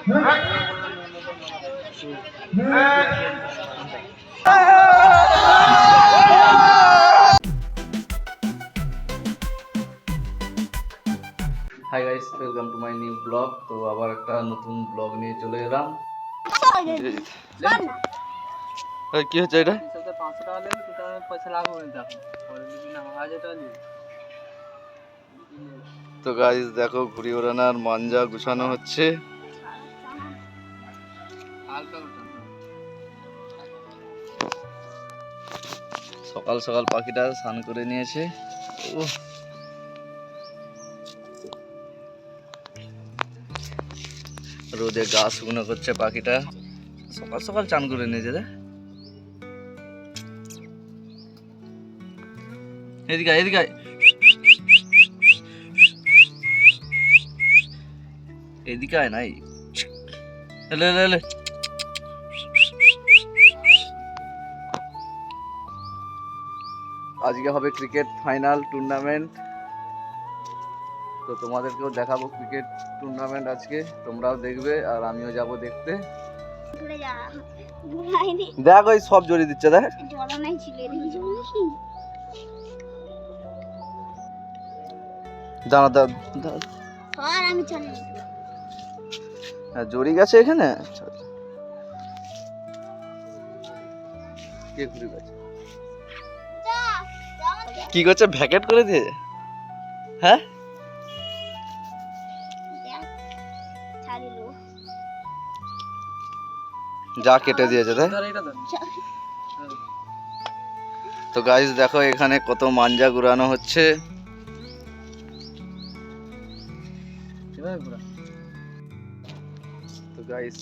Hi guys welcome to my new blog তো আবার একটা নতুন ব্লগ নিয়ে চলে এলাম। কি হচ্ছে এটা? টাকা তো তো গাইস দেখো, ঘুড়ি ওড়ানোর মাঞ্জা গুছানো হচ্ছে। সকাল সকাল পাখিটা স্নান করে নিয়েছে। উহ। রোদে গা শুকনো করছে পাখিটা। সকাল সকাল চান করে নিয়েছে রে। এদিকে এদিকে। এদিকে নাই। এলে এলে। আজকে হবে ক্রিকেট ফাইনাল টুর্নামেন্ট তো তোমাদেরকেও দেখাবো ক্রিকেট টুর্নামেন্ট আজকে তোমরাও দেখবে আর আমিও যাব দেখতে। দেখ ওই সব জড়িয়ে দিচ্ছে দেখ। চলে হ্যাঁ জড়ি গেছে এখানে? আচ্ছা, আচ্ছা। কে ঘুরে গেছে? কি করছে? ভ্যাকেট করে দিয়ে? হ্যাঁ? যা কেটে দিয়েছে তাই? তো গাইস দেখো এখানে কত মাঞ্জা ঘুরানো হচ্ছে। তো গাইস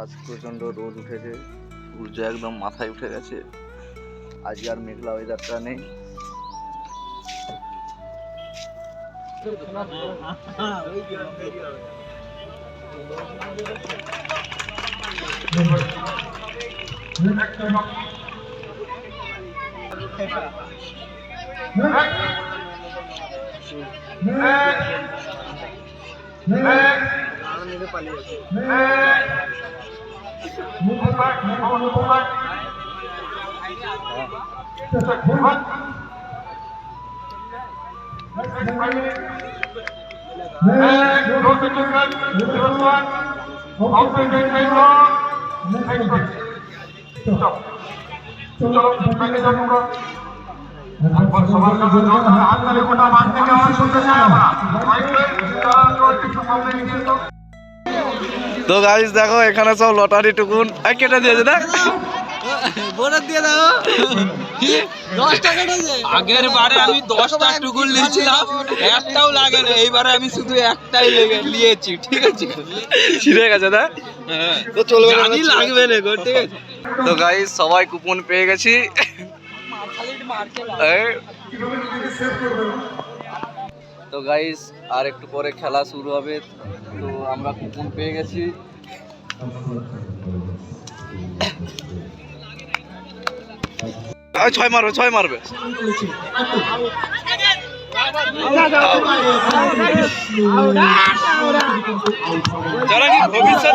আজ প্রচণ্ড রোদ উঠেছে। সূর্য একদম মাথায় উঠে গেছে। আজকে আর মেঘলা ওয়েদারটা নেই আর মেরে পালিয়ে যাচ্ছে তো গাইস দেখো এখানে সব লটারি টুকুন কেটে দিয়েছে দেখ। বোনাস দিয়ে দাও। দশ টাকা আগের বারে আমি দশটা টুকুন নিয়েছিলাম একটাও লাগে না এইবারে আমি শুধু একটাই নিয়েছি ঠিক আছে? ছিঁড়ে গেছে হ্যাঁ। তো চলবে না, লাগবে না গো ঠিক আছে? তো গাইস সবাই কুপন পেয়ে গেছি। তো গাইস আর একটু পরে খেলা শুরু হবে তো আমরা কুপন পেয়ে গেছি। ছয় মারবে ছয় মারবে। যারা কি ভবিষ্যৎ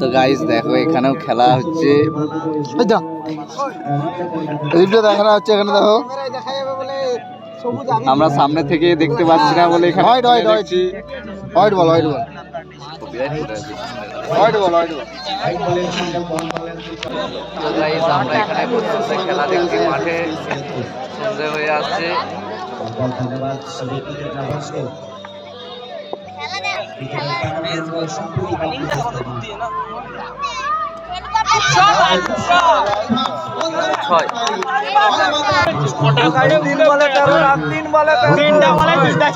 তো গাইস দেখো এখানেও খেলা হচ্ছে দেখানো হচ্ছে এখানে দেখো আমরা সামনে থেকে দেখতে পাচ্ছি না বলে এখানে। হোয়াইট হোয়াইট আছে। হোয়াইট বল হোয়াইট বল আমরা এখানে বসে খেলা দেখছি মাঠে সন্ধে হয়ে আসছে ধন্যবাদ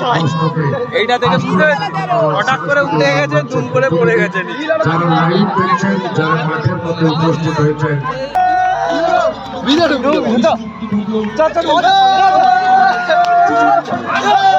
ছয় এইটা থেকে বুঝতে হঠাৎ করে উঠে গেছে দুম করে পড়ে গেছে। যারা লাইভ দেখছেন যারা মাঠের মধ্যে উপস্থিত হয়েছেন। আমরা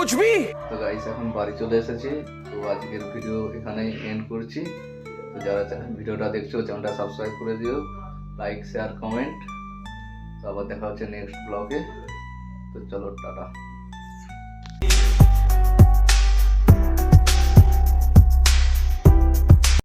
कुछ भी তো গাইস এখন বাড়ি চলে এসেছি তো আজকের ভিডিও এখানেই এন্ড করছি তো যারা চা- ভিডিওটা দেখছো চ্যানেলটা সাবস্ক্রাইব করে দিও লাইক শেয়ার কমেন্ট তো আবার দেখা হচ্ছে নেক্সট ব্লগে তো চলো টাটা